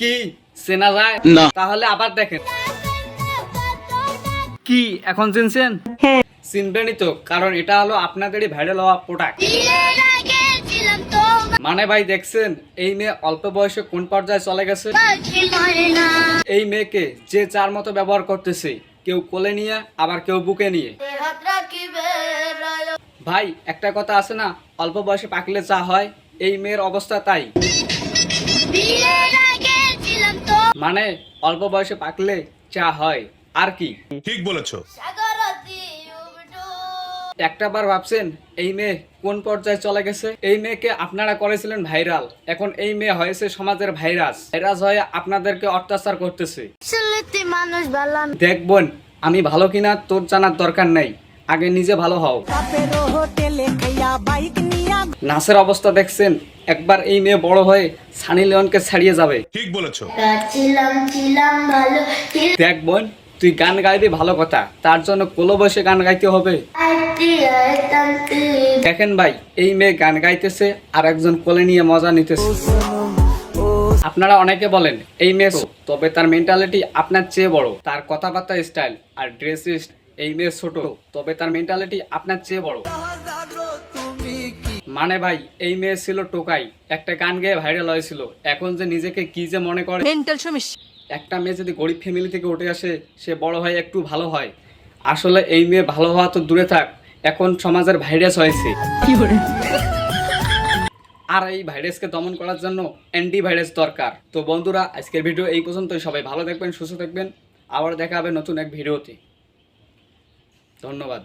কি? চেনা যায়? না। তাহলে আবার দেখেন। কি? এখন চিনছেন? চিনবেনই তো কারণ এটা হলো আপনাদেরই ভাইরাল হওয়া প্রোডাক্ট মানে ভাই দেখছেন? এই মেয়ে অল্প বয়সে কোন পর্যায়ে চলে গেছে? এই মেয়েকে যে চার মতো ব্যবহার করতেছে কেউ কোলে নিয়ে আবার কেউ বুকে নিয়ে। ভাই একটা কথা আছে না? অল্প বয়সে পাকলে যা হয় এই মেয়ের অবস্থা তাই। মানে অল্প বয়সে পাকলে যা হয় আর কি। ঠিক বলেছ। একটা বার ভাবছেন এই মেয়ে কোন পর্যায়ে চলে গেছে? এই মেয়েকে আপনারা করেছিলেন ভাইরাল। এখন এই মেয়ে হয়েছে সমাজের ভাইরাস। ভাইরাস হয়ে আপনাদেরকে অত্যাচার করতেছে। মানুষ দেখবন আমি ভালো কিনা তোর জানার দরকার নাই। আগে নিজে ভালো হও। নাচের অবস্থা দেখছেন একবার এই মেয়ে বড় হয়ে সানি লিওনকে ছাড়িয়ে যাবে। ঠিক বলেছ। দেখ বোন তুই গান গাইবি ভালো কথা তার জন্য কোলো বসে গান গাইতে হবে। দেখেন ভাই এই মেয়ে গান গাইতেছে আর একজন কোলে নিয়ে মজা নিতেছে। আপনারা অনেকে বলেন এই মেয়ে তবে তার মেন্টালিটি আপনার চেয়ে বড়। তার কথাবার্তা স্টাইল আর ড্রেস এই মেয়ে ছোট তবে তার মেন্টালিটি আপনার চেয়ে বড়। মানে ভাই এই মেয়ে ছিল টোকাই। একটা গান গেয়ে ভাইরাল হয়েছিল। এখন যে নিজেকে কি যে মনে করে। মেন্টাল সমস্যা। একটা মেয়ে যদি গরিব ফ্যামিলি থেকে উঠে আসে সে বড় হয় একটু ভালো হয়। আসলে এই মেয়ে ভালো হওয়া তো দূরে থাক এখন সমাজের ভাইরাস হয়েছে। আর এই ভাইরাসকে দমন করার জন্য অ্যান্টি ভাইরাস দরকার। তো বন্ধুরা আজকের ভিডিও এই পর্যন্তই। সবাই ভালো থাকবেন সুস্থ থাকবেন। আবার দেখা হবে নতুন এক ভিডিওতে। ধন্যবাদ।